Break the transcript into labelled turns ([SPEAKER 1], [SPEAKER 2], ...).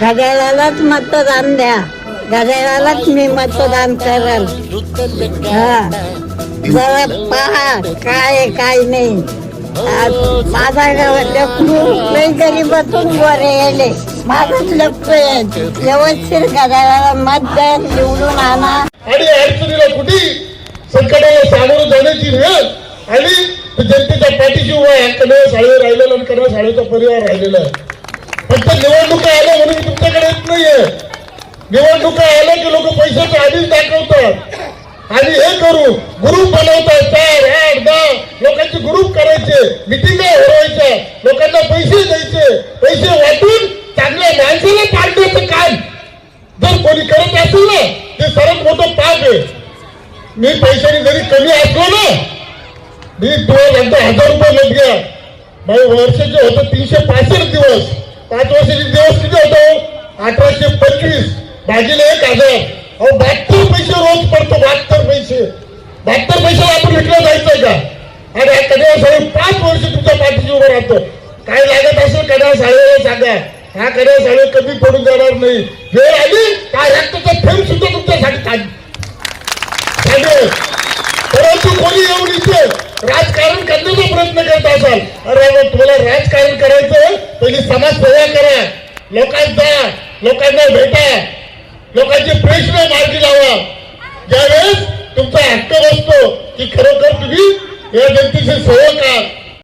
[SPEAKER 1] घड्याळालाच मतदान द्या. घड्याळालाच मी मतदान करेल. हा. जरा पहा काय आहे, काय नाही. आज माझा लेकरू लई गरीबातून वर येले माझंच लेकरू आहे. व्यवस्थित घड्याळाला मत द्या निवडून आणा.
[SPEAKER 2] आणि अडचणीला कुठे? संकटाला सामोरं जाण्याची वेळ. आणि जनतेच्या पाठीशी उभा आहे. कन्या शाळेवर राहिलेला आणि कन्या शाळेचा परिवार राहिलेला आहे. मी नाहीये. निवडणुका आल्या की लोक पैशाच्या आधीच दाखवतात. आणि हे करू ग्रुप बनवतात. चार आठ दहा लोकांचे ग्रुप करायचे. मिटिंगा भरवायच्या लोकांना पैसे द्यायचे. पैसे वाटून चांगल्या माणसाला पाडण्याचं काम जर कोणी करत असेल ना ते सर्वात मोठं पाप आहे. मी पैशाने जरी कमी असलो ना मी तुला म्हणतो हजार रुपये लोक घ्या. माझे वर्षाचे होतं तीनशे पासष्ट दिवस. पाच वर्षाचे दिवस किती होतो? अठराशे पंचवीस. भाजीला एक हजार अहो बहात्तर पैसे रोज पडतो बहात्तर पैसे. बहात्तर पैशाला आपण विकलं जायचंय का? आणि हा कन्या शाळेत पाच वर्ष तुमच्या पाठीशी उभं राहतो. काय लागत असेल कन्या शाळेला सांगा. हा कन्या साहेब कमी पडून जाणार नाही. हे आली काय रक्ताचा थेंब सुद्धा तुमच्यासाठी काढ परंतु कोणी येऊन इथे राजकारण करण्याचा प्रयत्न करत असाल? अरे तुम्हाला राजकारण करायचं पहिली समाज सेवा करा. लोकांचा लोकांना भेटा. लोकांचे प्रश्न मार्गी लावा. ज्यावेळेस तुमचा हक्क बसतो की खरोखर तुम्ही या जनतेचे सेवक आहात